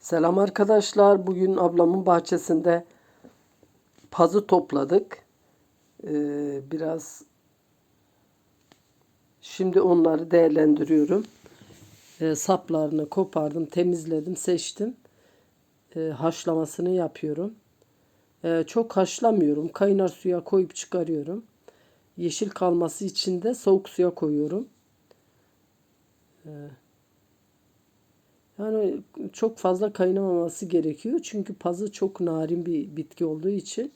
Selam arkadaşlar. Bugün ablamın bahçesinde pazı topladık. Ee, biraz şimdi onları değerlendiriyorum. Ee, saplarını kopardım, temizledim, seçtim. Ee, haşlamasını yapıyorum. Ee, çok haşlamıyorum. Kaynar suya koyup çıkarıyorum. Yeşil kalması için de soğuk suya koyuyorum. Yani çok fazla kaynamaması gerekiyor. Çünkü pazı çok narin bir bitki olduğu için.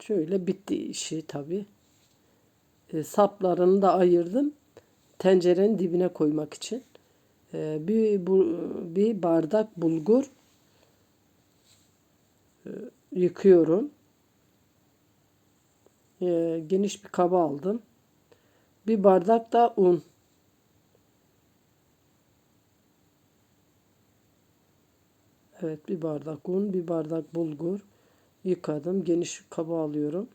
Şöyle bitti işi tabi. E, saplarını da ayırdım. Tencerenin dibine koymak için. E, bir, bu, bir bardak bulgur e, yıkıyorum. E, geniş bir kaba aldım. Bir bardak da un. Evet bir bardak un, bir bardak bulgur yıkadım. Geniş kaba alıyorum.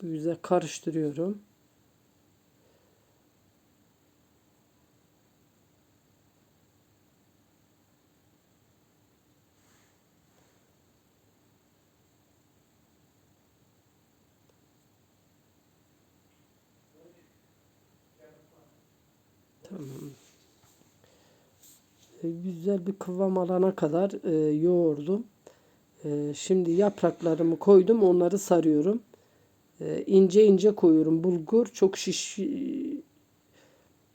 Güzel karıştırıyorum. Tamam. E, Güzel bir kıvam alana kadar e, yoğurdum. E, şimdi yapraklarımı koydum. Onları sarıyorum. E, ince ince koyuyorum. Bulgur çok şiş,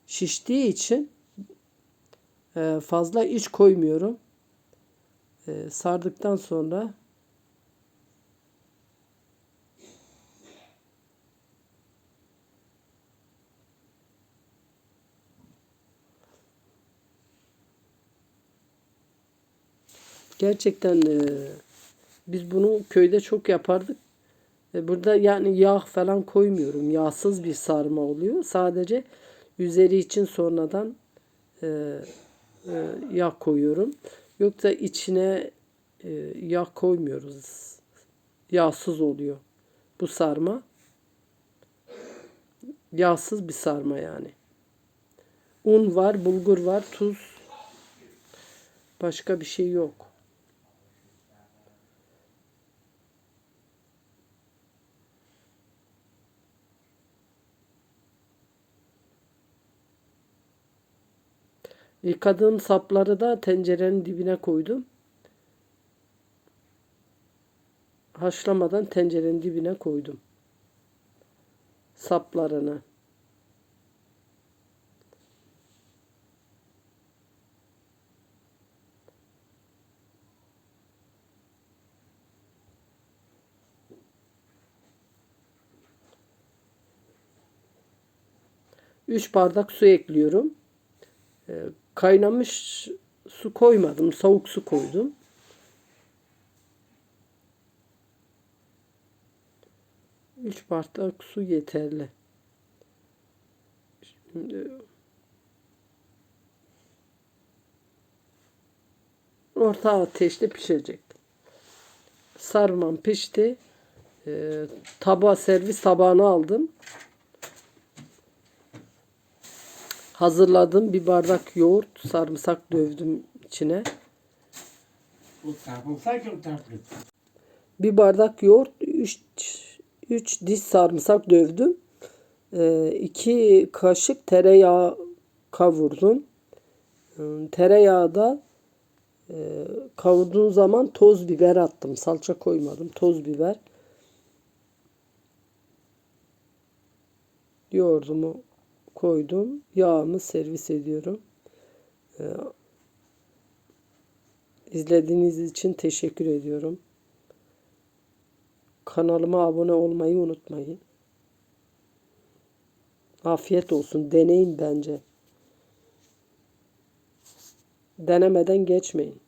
şiştiği için e, fazla iç koymuyorum. E, sardıktan sonra Gerçekten e, biz bunu köyde çok yapardık. E, burada yani yağ falan koymuyorum. Yağsız bir sarma oluyor. Sadece üzeri için sonradan e, e, yağ koyuyorum. Yoksa içine e, yağ koymuyoruz. Yağsız oluyor bu sarma. Yağsız bir sarma yani. Un var, bulgur var, tuz. Başka bir şey yok. Yıkadığım sapları da tencerenin dibine koydum. Haşlamadan tencerenin dibine koydum. Saplarını. Üç bardak su ekliyorum. Kaynamış su koymadım. Soğuk su koydum. Üç bardak su yeterli. Şimdi orta ateşte pişecek. Sarmam pişti. Ee, tabağa servis tabağına aldım. Hazırladım. Bir bardak yoğurt, sarımsak dövdüm içine. Bir bardak yoğurt, 3 3 diş sarımsak dövdüm. 2 kaşık tereyağı kavurdum. Ee, Tereyağı da e, kavurduğum zaman toz biber attım. Salça koymadım. Toz biber. Yoğurdumu koydum. Yağımı servis ediyorum. Ee, izlediğiniz için teşekkür ediyorum. Kanalıma abone olmayı unutmayın. Afiyet olsun. Deneyin bence. Denemeden geçmeyin.